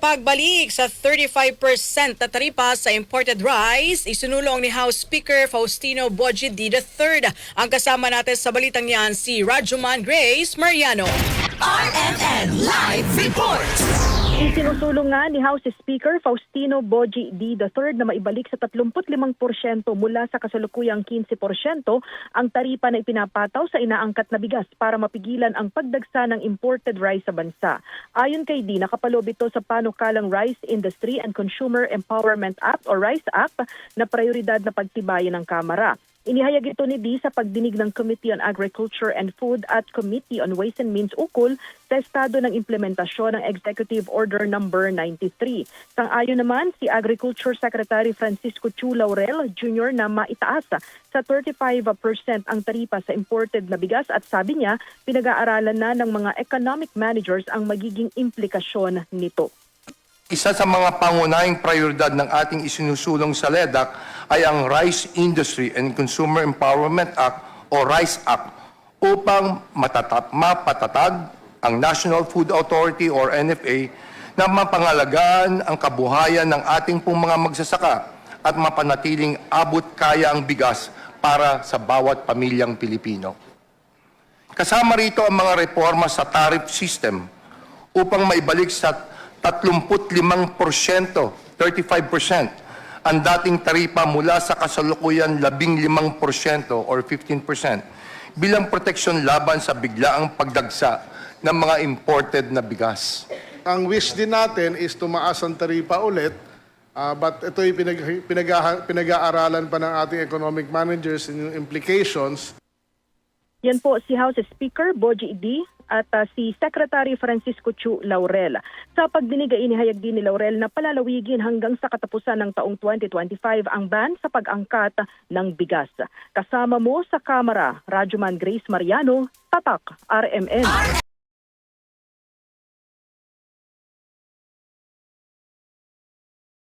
pagbalik sa 35% na taripa sa imported rice, isunulong ni House Speaker Faustino Boji D. III. Ang kasama natin sa balitang yan si Rajuman Grace Mariano. RMN Live Report! Isinusulong nga ni House Speaker Faustino Boji D. III na maibalik sa 35% mula sa kasalukuyang 15% ang taripa na ipinapataw sa inaangkat na bigas para mapigilan ang pagdagsa ng imported rice sa bansa. Ayon kay D, nakapalob ito sa panukalang Rice Industry and Consumer Empowerment Act o RICE Act na prioridad na pagtibayan ng Kamara. Inihayag ito ni D sa pagdinig ng Committee on Agriculture and Food at Committee on Ways and Means Ukol sa estado ng implementasyon ng Executive Order Number 93. Sang-ayon naman si Agriculture Secretary Francisco Chu Laurel Jr. na maitaas sa 35% ang taripa sa imported na bigas at sabi niya pinag-aaralan na ng mga economic managers ang magiging implikasyon nito. Isa sa mga pangunahing prioridad ng ating isinusulong sa LEDAC ay ang Rice Industry and Consumer Empowerment Act o RICE Act upang matatap, mapatatag ang National Food Authority or NFA na mapangalagaan ang kabuhayan ng ating pong mga magsasaka at mapanatiling abot kaya ang bigas para sa bawat pamilyang Pilipino. Kasama rito ang mga reforma sa tariff system upang maibalik sa 35%, 35% ang dating taripa mula sa kasalukuyan 15% or 15% bilang proteksyon laban sa biglaang pagdagsa ng mga imported na bigas. Ang wish din natin is tumaas ang taripa ulit, ah, but ito'y pinag, pinag, pinag-aaralan pa ng ating economic managers yung implications. Yan po si House Speaker Boji D at uh, si Secretary Francisco Chu Laurel. Sa pagdinig ay inihayag din ni Laurel na palalawigin hanggang sa katapusan ng taong 2025 ang ban sa pag-angkat ng bigas. Kasama mo sa Kamara, Rajuman Grace Mariano, Tatak, RMN.